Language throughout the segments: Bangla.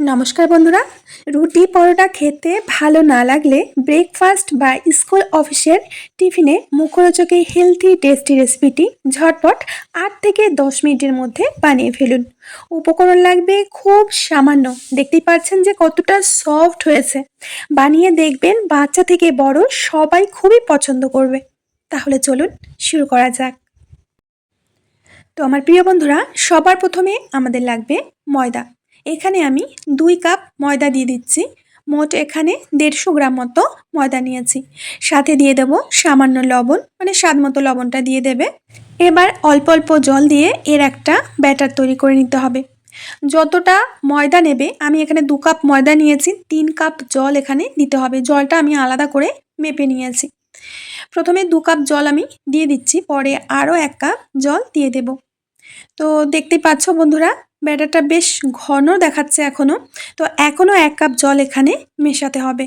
নমস্কার বন্ধুরা। রুটি পরোটা খেতে ভালো না লাগলে ব্রেকফাস্ট বা স্কুল অফিসের টিফিনে মুখরোচক এই হেলথি টেস্টি রেসিপিটি ঝটপট আট থেকে দশ মিনিটের মধ্যে বানিয়ে ফেলুন। উপকরণ লাগবে খুব সামান্য। দেখতেই পাচ্ছেন যে কতটা সফট হয়েছে। বানিয়ে দেখবেন বাচ্চা থেকে বড় সবাই খুবই পছন্দ করবে। তাহলে চলুন শুরু করা যাক। তো আমার প্রিয় বন্ধুরা, সবার প্রথমে আমাদের লাগবে ময়দা। এখানে আমি দুই কাপ ময়দা দিয়ে দিচ্ছি। মোট এখানে দেড়শো গ্রাম মতো ময়দা নিয়েছি। সাথে দিয়ে দেব সামান্য লবণ মানে স্বাদ মতো লবণটা দিয়ে দেবে। এবার অল্প অল্প জল দিয়ে এর একটা ব্যাটার তৈরি করে নিতে হবে। যতটা ময়দা নেবে, আমি এখানে দু কাপ ময়দা নিয়েছি, তিন কাপ জল এখানে দিতে হবে। জলটা আমি আলাদা করে মেপে নিয়েছি। প্রথমে দু কাপ জল আমি দিয়ে দিচ্ছি, পরে আরও এক কাপ জল দিয়ে দেব। তো দেখতেই পাচ্ছ বন্ধুরা ব্যাটারটা বেশ ঘন দেখাচ্ছে এখনও তো এখনও এক কাপ জল এখানে মেশাতে হবে।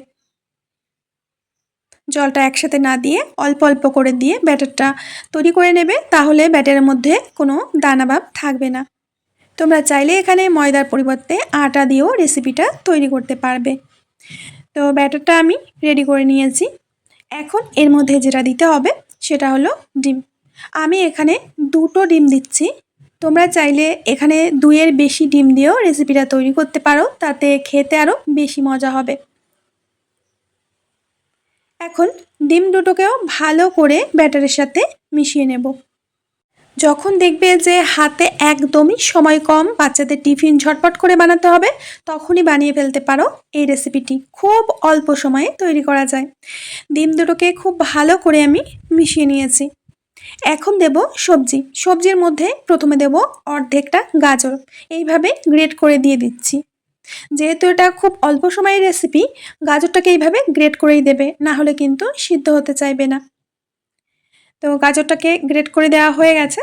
জলটা একসাথে না দিয়ে অল্প অল্প করে দিয়ে ব্যাটারটা তৈরি করে নেবে, তাহলে ব্যাটারের মধ্যে কোনো দানাভাব থাকবে না। তোমরা চাইলে এখানে ময়দার পরিবর্তে আটা দিয়েও রেসিপিটা তৈরি করতে পারবে। তো ব্যাটারটা আমি রেডি করে নিয়েছি। এখন এর মধ্যে যেটা দিতে হবে, সেটা হলো ডিম। আমি এখানে দুটো ডিম দিচ্ছি। তোমরা চাইলে এখানে দুইয়ের বেশি ডিম দিয়েও রেসিপিটা তৈরি করতে পারো, তাতে খেতে আরও বেশি মজা হবে। এখন ডিম দুটোকেও ভালো করে ব্যাটারের সাথে মিশিয়ে নেব। যখন দেখবে যে হাতে একদমই সময় কম, বাচ্চাদের টিফিন ঝটপট করে বানাতে হবে, তখনই বানিয়ে ফেলতে পারো এই রেসিপিটি। খুব অল্প সময়ে তৈরি করা যায়। ডিম দুটোকে খুব ভালো করে আমি মিশিয়ে নিয়েছি। এখন দেব সবজি। সবজির মধ্যে প্রথমে দেব অর্ধেকটা গাজর। এইভাবে গ্রেট করে দিয়ে দিচ্ছি। যেহেতু এটা খুব অল্প সময়ের রেসিপি গাজরটাকে এইভাবে গ্রেট করেই দেবে। না হলে কিন্তু সিদ্ধ হতে চাইবে না। তো গাজরটাকে গ্রেট করে দেওয়া হয়ে গেছে।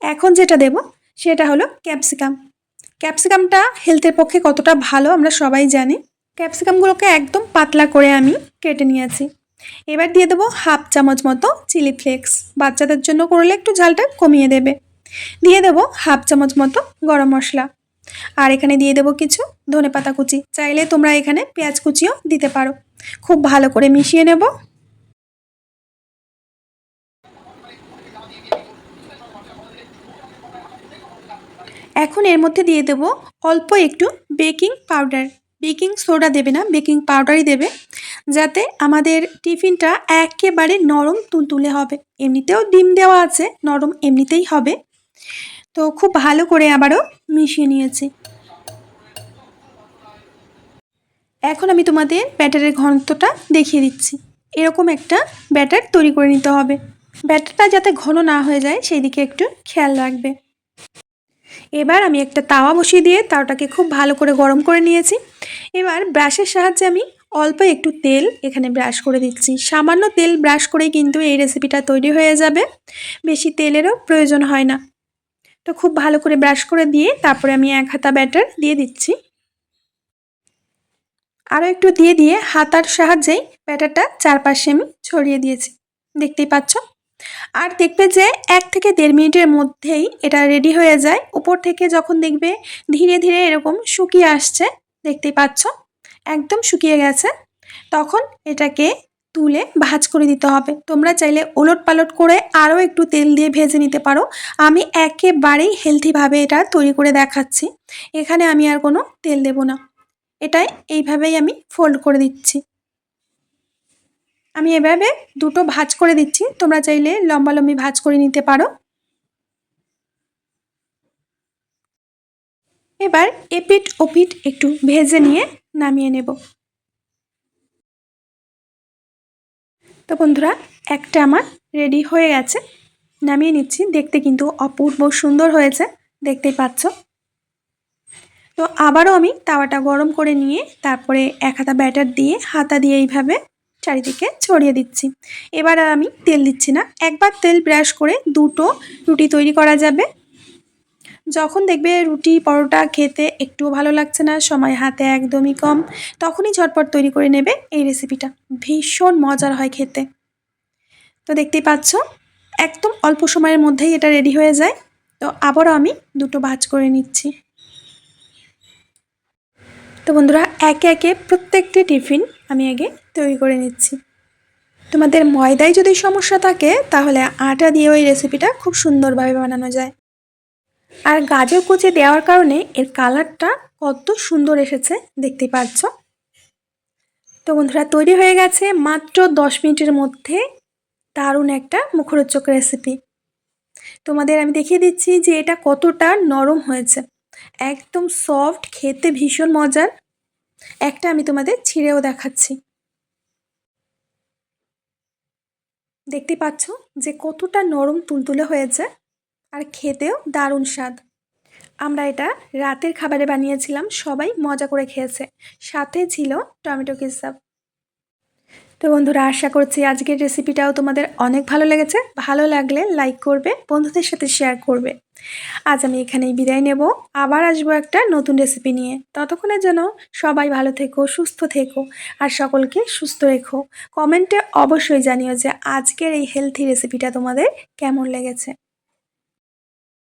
এখন যেটা দেব, সেটা হলো ক্যাপসিকাম ক্যাপসিকামটা হেলথের পক্ষে কতটা ভালো আমরা সবাই জানি। ক্যাপসিকামগুলোকে একদম পাতলা করে আমি কেটে নিয়েছি। এবার দিয়ে দেবো হাফ চামচ মতো চিলি ফ্লেক্স। বাচ্চাদের জন্য করলে একটু ঝালটা কমিয়ে দেবে। দিয়ে দেবো হাফ চামচ মতো গরম মশলা। আর এখানে দিয়ে দেবো কিছু ধনে পাতা কুচি। চাইলে তোমরা এখানে পেঁয়াজ কুচিও দিতে পারো। খুব ভালো করে মিশিয়ে নেব। এখন এর মধ্যে দিয়ে দেব অল্প একটু বেকিং পাউডার। বেকিং সোডা দেবে না, বেকিং পাউডারই দেবে, যাতে আমাদের টিফিনটা একেবারে নরম তুলতুলে হবে। এমনিতেও ডিম দেওয়া আছে, নরম এমনিতেই হবে। তো খুব ভালো করে আবারও মিশিয়ে নিয়েছি। এখন আমি তোমাদের ব্যাটারের ঘনত্বটা দেখিয়ে দিচ্ছি। এরকম একটা ব্যাটার তৈরি করে নিতে হবে। ব্যাটারটা যাতে ঘন না হয়ে যায় সেই দিকে একটু খেয়াল রাখবে। এবার আমি একটা তাওয়া বসিয়ে দিয়ে তাওটাকে খুব ভালো করে গরম করে নিয়েছি। এবার ব্রাশের সাহায্যে আমি অল্প একটু তেল এখানে ব্রাশ করে দিচ্ছি। সামান্য তেল ব্রাশ করেই কিন্তু এই রেসিপিটা তৈরি হয়ে যাবে। বেশি তেলেরও প্রয়োজন হয় না। তো খুব ভালো করে ব্রাশ করে দিয়ে তারপরে আমি এক হাতা ব্যাটার দিয়ে দিচ্ছি। আরও একটু দিয়ে দিয়ে হাতার সাহায্যেই ব্যাটারটা চারপাশে আমি ছড়িয়ে দিয়েছি। দেখতেই পাচ্ছ? আর দেখবে যে এক থেকে দেড় মিনিটের মধ্যেই এটা রেডি হয়ে যায়। উপর থেকে যখন দেখবে ধীরে ধীরে এরকম শুকিয়ে আসছে দেখতেই পাচ্ছ? একদম শুকিয়ে গেছে। তখন এটাকে তুলে ভাজ করে দিতে হবে। তোমরা চাইলে ওলট পালট করে আরও একটু তেল দিয়ে ভেজে নিতে পারো। আমি একেবারেই হেলথিভাবে এটা তৈরি করে দেখাচ্ছি। এখানে আমি আর কোনো তেল দেব না। এটাই এইভাবেই আমি ফোল্ড করে দিচ্ছি। আমি এভাবে দুটো ভাজ করে দিচ্ছি। তোমরা চাইলে লম্বা লম্বি ভাজ করে নিতে পারো। এবার এপিট ওপিট একটু ভেজে নিয়ে নামিয়ে নেব। তো বন্ধুরা, একটা আমার রেডি হয়ে গেছে। নামিয়ে নিচ্ছি। দেখতে কিন্তু অপূর্ব সুন্দর হয়েছে। দেখতেই পাচ্ছ? তো আবারও আমি তাওয়াটা গরম করে নিয়ে তারপরে এক হাতা ব্যাটার দিয়ে হাতা দিয়ে এইভাবে চারিদিকে ছড়িয়ে দিচ্ছি। এবার আমি তেল দিচ্ছি না। একবার তেল ব্রাশ করে দুটো রুটি তৈরি করা যাবে। যখন দেখবে রুটি, পরোটা খেতে একটুও ভালো লাগছে না, সময় হাতে একদমই কম, তখনই ঝটপট তৈরি করে নেবে এই রেসিপিটা ভীষণ মজার হয় খেতে। তো দেখতেই পাচ্ছ, একদম অল্প সময়ের মধ্যেই এটা রেডি হয়ে যায়। তো আবারও আমি দুটো ভাজ করে নিচ্ছি। তো বন্ধুরা, একে একে প্রত্যেকটি টিফিন আমি আগে তৈরি করে নিচ্ছি। তোমাদের ময়দায় যদি সমস্যা থাকে, তাহলে আটা দিয়ে ওই রেসিপিটা খুব সুন্দরভাবে বানানো যায়। আর গাজর কুচি দেওয়ার কারণে এর কালারটা কত সুন্দর এসেছে দেখতে পাচ্ছ। তো বন্ধুরা, তৈরি হয়ে গেছে মাত্র দশ মিনিটের মধ্যে দারুণ একটা মুখরোচক রেসিপি তোমাদের আমি দেখিয়ে দিচ্ছি যে এটা কতটা নরম হয়েছে। একদম সফট খেতে ভীষণ মজার। একটা আমি তোমাদের ছিঁড়েও দেখাচ্ছি। দেখতে পাচ্ছ যে কতটা নরম তুলতুলে হয়েছে। আর খেতেও দারুণ স্বাদ। আমরা এটা রাতের খাবারে বানিয়েছিলাম, সবাই মজা করে খেয়েছে। সাথে ছিল টমেটো কেচাপ তো বন্ধুরা, আশা করছি আজকের রেসিপিটাও তোমাদের অনেক ভালো লেগেছে। ভালো লাগলে লাইক করবে, বন্ধুদের সাথে শেয়ার করবে। আজ আমি এখানেই বিদায় নেব। আবার আসব একটা নতুন রেসিপি নিয়ে। ততক্ষণের জন্য সবাই ভালো থেকো, সুস্থ থেকো, আর সকলকে সুস্থ রেখো। কমেন্টে অবশ্যই জানিও যে আজকের এই হেলথি রেসিপিটা তোমাদের কেমন লেগেছে।